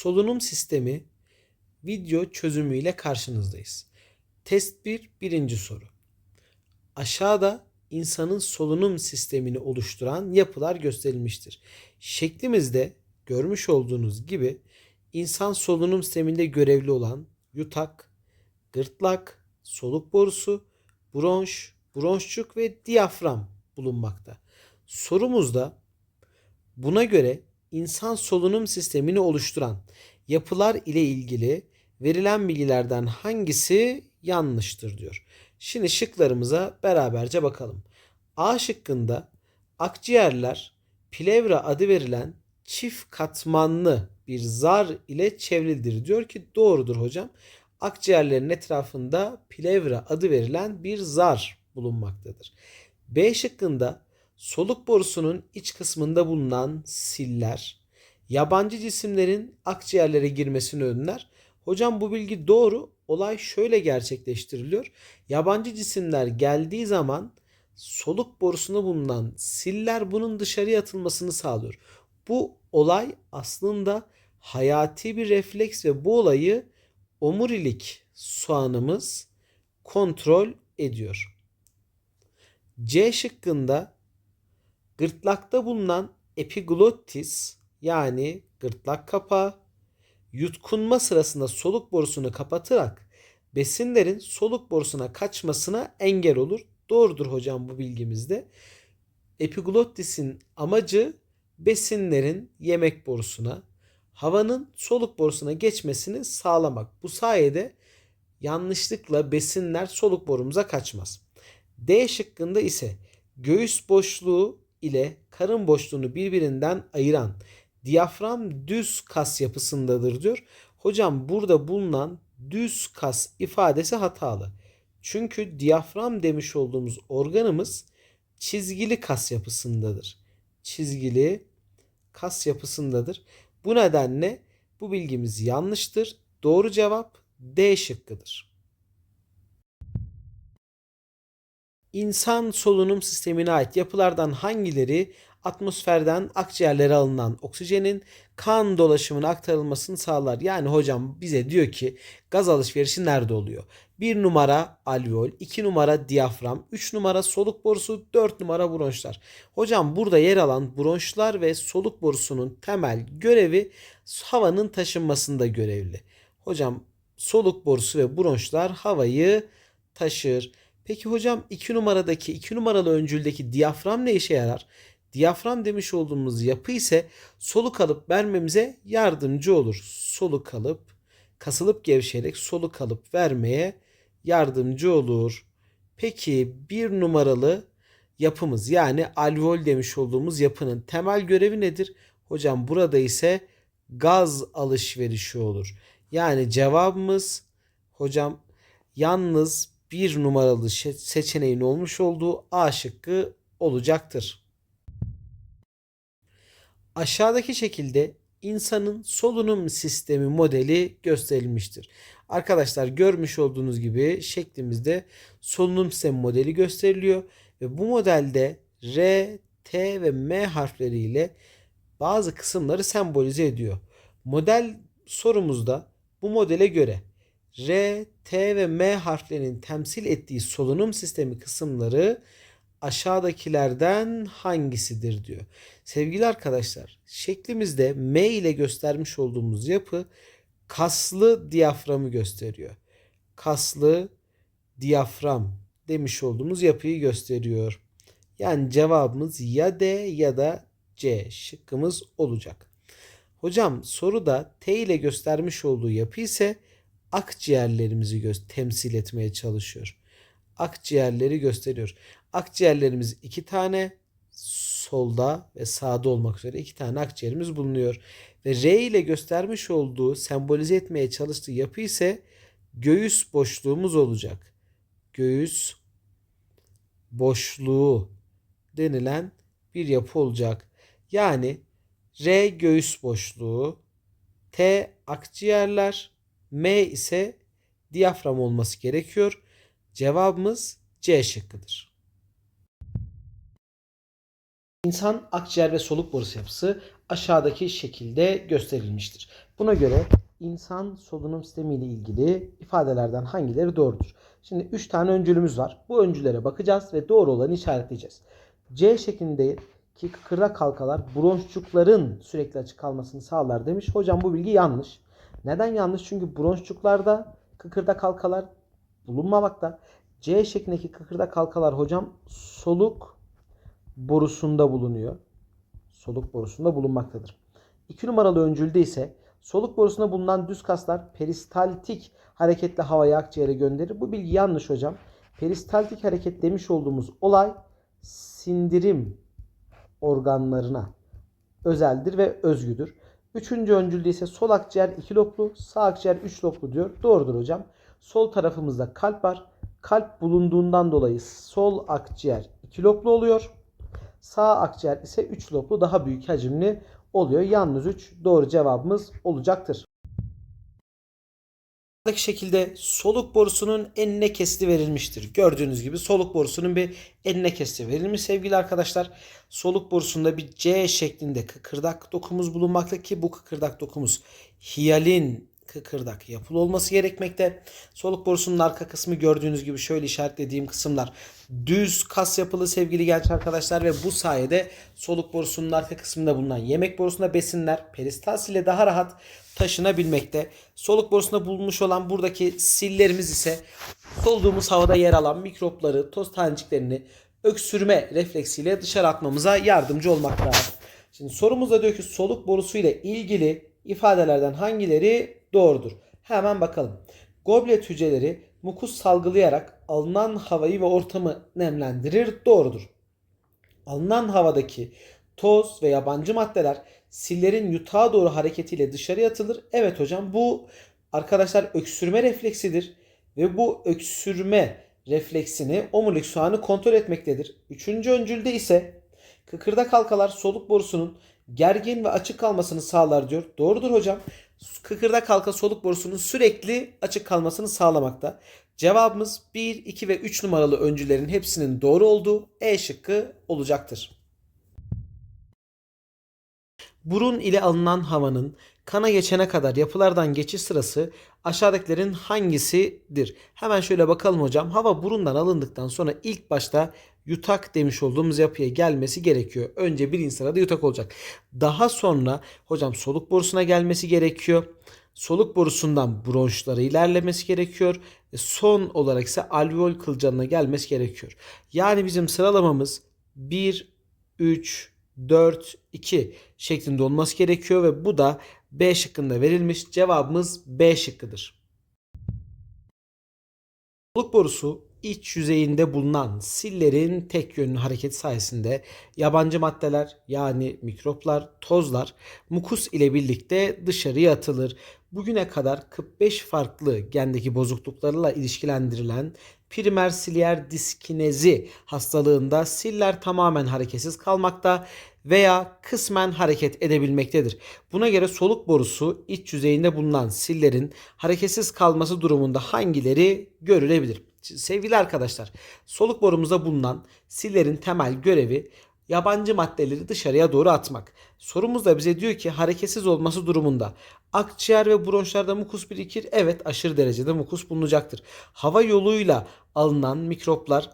solunum sistemi video çözümüyle karşınızdayız. Test 1 birinci soru. Aşağıda insanın solunum sistemini oluşturan yapılar gösterilmiştir. Şeklimizde görmüş olduğunuz gibi insan solunum sisteminde görevli olan yutak, gırtlak, soluk borusu, bronş, bronşçuk ve diyafram bulunmakta. Sorumuzda buna göre insan solunum sistemini oluşturan yapılar ile ilgili verilen bilgilerden hangisi yanlıştır diyor. Şimdi şıklarımıza beraberce bakalım. A şıkkında akciğerler plevra adı verilen çift katmanlı bir zar ile çevrilidir diyor ki doğrudur hocam. Akciğerlerin etrafında plevra adı verilen bir zar bulunmaktadır. B şıkkında soluk borusunun iç kısmında bulunan siller yabancı cisimlerin akciğerlere girmesini önler. Hocam bu bilgi doğru. Olay şöyle gerçekleştiriliyor. Yabancı cisimler geldiği zaman soluk borusunda bulunan siller bunun dışarıya atılmasını sağlıyor. Bu olay aslında hayati bir refleks ve bu olayı omurilik soğanımız kontrol ediyor. C şıkkında gırtlakta bulunan epiglottis yani gırtlak kapağı yutkunma sırasında soluk borusunu kapatarak besinlerin soluk borusuna kaçmasına engel olur. Doğrudur hocam bu bilgimizde. Epiglottis'in amacı besinlerin yemek borusuna, havanın soluk borusuna geçmesini sağlamak. Bu sayede yanlışlıkla besinler soluk borumuza kaçmaz. D şıkkında ise göğüs boşluğu ile karın boşluğunu birbirinden ayıran diyafram düz kas yapısındadır diyor. Hocam burada bulunan düz kas ifadesi hatalı. Çünkü diyafram demiş olduğumuz organımız çizgili kas yapısındadır. Çizgili kas yapısındadır. Bu nedenle bu bilgimiz yanlıştır. Doğru cevap D şıkkıdır. İnsan solunum sistemine ait yapılardan hangileri atmosferden akciğerlere alınan oksijenin kan dolaşımına aktarılmasını sağlar. Yani hocam bize diyor ki gaz alışverişi nerede oluyor? 1 numara alveol, 2 numara diyafram, 3 numara soluk borusu, 4 numara bronşlar. Hocam burada yer alan bronşlar ve soluk borusunun temel görevi havanın taşınmasında görevli. Hocam soluk borusu ve bronşlar havayı taşır. Peki hocam 2 numaradaki 2 numaralı öncüldeki diyafram ne işe yarar? Diyafram demiş olduğumuz yapı ise soluk alıp vermemize yardımcı olur. Soluk alıp kasılıp gevşeyerek soluk alıp vermeye yardımcı olur. Peki bir numaralı yapımız yani alveol demiş olduğumuz yapının temel görevi nedir? Hocam burada ise gaz alışverişi olur. Yani cevabımız hocam yalnız bir numaralı seçeneğin olmuş olduğu A şıkkı olacaktır. Aşağıdaki şekilde insanın solunum sistemi modeli gösterilmiştir. Arkadaşlar görmüş olduğunuz gibi şeklimizde solunum sistemi modeli gösteriliyor ve bu modelde R, T ve M harfleriyle bazı kısımları sembolize ediyor. Model sorumuzda bu modele göre R, T ve M harflerinin temsil ettiği solunum sistemi kısımları aşağıdakilerden hangisidir diyor. Sevgili arkadaşlar şeklimizde M ile göstermiş olduğumuz yapı kaslı diyaframı gösteriyor. Kaslı diyafram demiş olduğumuz yapıyı gösteriyor. Yani cevabımız ya D ya da C şıkkımız olacak. Hocam soruda T ile göstermiş olduğu yapı ise akciğerlerimizi gö- temsil etmeye çalışıyor. Akciğerleri gösteriyor. Akciğerlerimiz iki tane solda ve sağda olmak üzere iki tane akciğerimiz bulunuyor. Ve R ile göstermiş olduğu sembolize etmeye çalıştığı yapı ise göğüs boşluğumuz olacak. Göğüs boşluğu denilen bir yapı olacak. Yani R göğüs boşluğu, T akciğerler, M ise diyafram olması gerekiyor. Cevabımız C şıkkıdır. İnsan akciğer ve soluk borusu yapısı aşağıdaki şekilde gösterilmiştir. Buna göre insan solunum sistemi ile ilgili ifadelerden hangileri doğrudur? Şimdi 3 tane öncülümüz var. Bu öncüllere bakacağız ve doğru olanı işaretleyeceğiz. C şeklinde ki kıkırdak halkalar bronşçukların sürekli açık kalmasını sağlar demiş. Hocam bu bilgi yanlış. Neden yanlış? Çünkü bronşçuklarda kıkırdak halkalar bulunmamakta. C şeklindeki kıkırdak halkalar hocam soluk borusunda bulunuyor. Soluk borusunda bulunmaktadır. 2 numaralı öncülde ise soluk borusunda bulunan düz kaslar peristaltik hareketle havayı akciğere gönderir. Bu bilgi yanlış hocam. Peristaltik hareket demiş olduğumuz olay sindirim organlarına özeldir ve özgüdür. Üçüncü öncülde ise sol akciğer iki loblu, sağ akciğer üç loblu diyor. Doğrudur hocam. Sol tarafımızda kalp var. Kalp bulunduğundan dolayı sol akciğer iki loblu oluyor. Sağ akciğer ise 3 loblu daha büyük hacimli oluyor. Yalnız 3 doğru cevabımız olacaktır. Buradaki şekilde soluk borusunun enine kesiti verilmiştir. Gördüğünüz gibi soluk borusunun bir enine kesiti verilmiş sevgili arkadaşlar. Soluk borusunda bir C şeklinde kıkırdak dokumuz bulunmakta ki bu kıkırdak dokumuz hiyalin kıkırdak yapılı olması gerekmekte. Soluk borusunun arka kısmı gördüğünüz gibi şöyle işaretlediğim kısımlar düz kas yapılı sevgili genç arkadaşlar ve bu sayede soluk borusunun arka kısmında bulunan yemek borusunda besinler peristalsis ile daha rahat taşınabilmekte. Soluk borusunda bulunmuş olan buradaki sillerimiz ise soluduğumuz havada yer alan mikropları, toz taneciklerini öksürme refleksiyle dışarı atmamıza yardımcı olmaktadır. Şimdi sorumuzda diyor ki soluk borusu ile ilgili ifadelerden hangileri doğrudur? Hemen bakalım. Goblet hücreleri mukus salgılayarak alınan havayı ve ortamı nemlendirir. Doğrudur. Alınan havadaki toz ve yabancı maddeler sillerin yutağa doğru hareketiyle dışarıya atılır. Evet hocam bu arkadaşlar öksürme refleksidir. Ve bu öksürme refleksini omurilik soğanı kontrol etmektedir. Üçüncü öncülde ise kıkırdak halkalar soluk borusunun gergin ve açık kalmasını sağlar diyor. Doğrudur hocam. Kıkırdak halka soluk borusunun sürekli açık kalmasını sağlamakta. Cevabımız 1, 2 ve 3 numaralı öncülerin hepsinin doğru olduğu E şıkkı olacaktır. Burun ile alınan havanın kana geçene kadar yapılardan geçiş sırası aşağıdakilerin hangisidir? Hemen şöyle bakalım hocam. Hava burundan alındıktan sonra ilk başta yutak demiş olduğumuz yapıya gelmesi gerekiyor. Önce birinci sırada yutak olacak. Daha sonra hocam soluk borusuna gelmesi gerekiyor. Soluk borusundan bronşlara ilerlemesi gerekiyor. Ve son olarak ise alveol kılcalına gelmesi gerekiyor. Yani bizim sıralamamız 1, 3, 4, 2 şeklinde olması gerekiyor ve bu da B şıkkında verilmiş. Cevabımız B şıkkıdır. Soluk borusu iç yüzeyinde bulunan sillerin tek yönlü hareketi sayesinde yabancı maddeler yani mikroplar, tozlar mukus ile birlikte dışarıya atılır. Bugüne kadar 45 farklı gendeki bozukluklarla ilişkilendirilen primer siliyer diskinezi hastalığında siller tamamen hareketsiz kalmakta veya kısmen hareket edebilmektedir. Buna göre soluk borusu iç yüzeyinde bulunan sillerin hareketsiz kalması durumunda hangileri görülebilir? Sevgili arkadaşlar, soluk borumuzda bulunan sillerin temel görevi yabancı maddeleri dışarıya doğru atmak. Sorumuz da bize diyor ki hareketsiz olması durumunda akciğer ve bronşlarda mukus birikir. Evet aşırı derecede mukus bulunacaktır. Hava yoluyla alınan mikroplar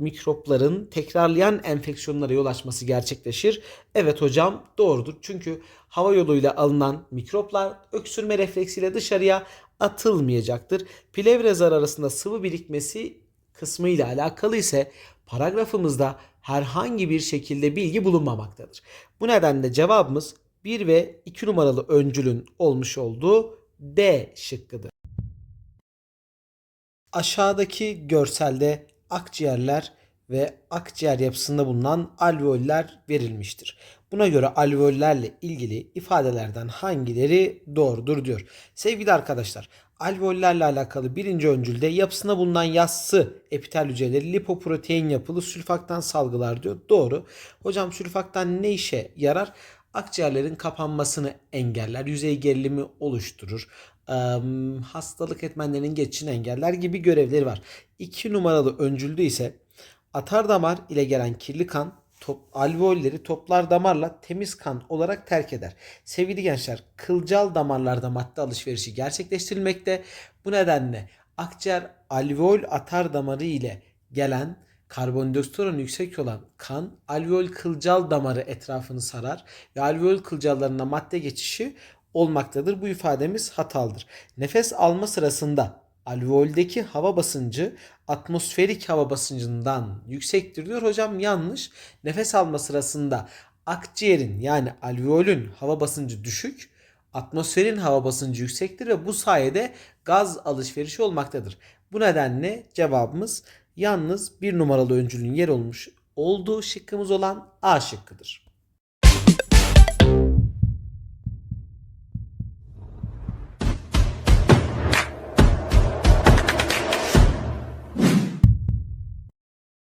mikropların tekrarlayan enfeksiyonlara yol açması gerçekleşir. Evet hocam doğrudur. Çünkü hava yoluyla alınan mikroplar öksürme refleksiyle dışarıya atılmayacaktır. Plevre zar arasında sıvı birikmesi kısmı ile alakalı ise paragrafımızda herhangi bir şekilde bilgi bulunmamaktadır. Bu nedenle cevabımız 1 ve 2 numaralı öncülün olmuş olduğu D şıkkıdır. Aşağıdaki görselde akciğerler ve akciğer yapısında bulunan alveoller verilmiştir. Buna göre alveollerle ilgili ifadelerden hangileri doğrudur diyor. Sevgili arkadaşlar, alveollerle alakalı birinci öncülde yapısında bulunan yassı epitel hücreleri lipoprotein yapılı sülfaktan salgılar diyor. Doğru. Hocam sülfaktan ne işe yarar? Akciğerlerin kapanmasını engeller, yüzey gerilimi oluşturur, hastalık etmenlerinin geçişini engeller gibi görevleri var. 2 numaralı öncülde ise atar damar ile gelen kirli kan top, alveolleri toplar damarla temiz kan olarak terk eder. Sevgili gençler, kılcal damarlarda madde alışverişi gerçekleştirilmekte. Bu nedenle akciğer alveol atar damarı ile gelen karbondioksit oranı yüksek olan kan alveol kılcal damarı etrafını sarar ve alveol kılcallarına madde geçişi olmaktadır. Bu ifademiz hatalıdır. Nefes alma sırasında alveoldeki hava basıncı atmosferik hava basıncından yüksektir diyor. Hocam yanlış. Nefes alma sırasında akciğerin yani alveolün hava basıncı düşük, atmosferin hava basıncı yüksektir ve bu sayede gaz alışverişi olmaktadır. Bu nedenle cevabımız yalnız bir numaralı öncülün yer olmuş olduğu şıkkımız olan A şıkkıdır.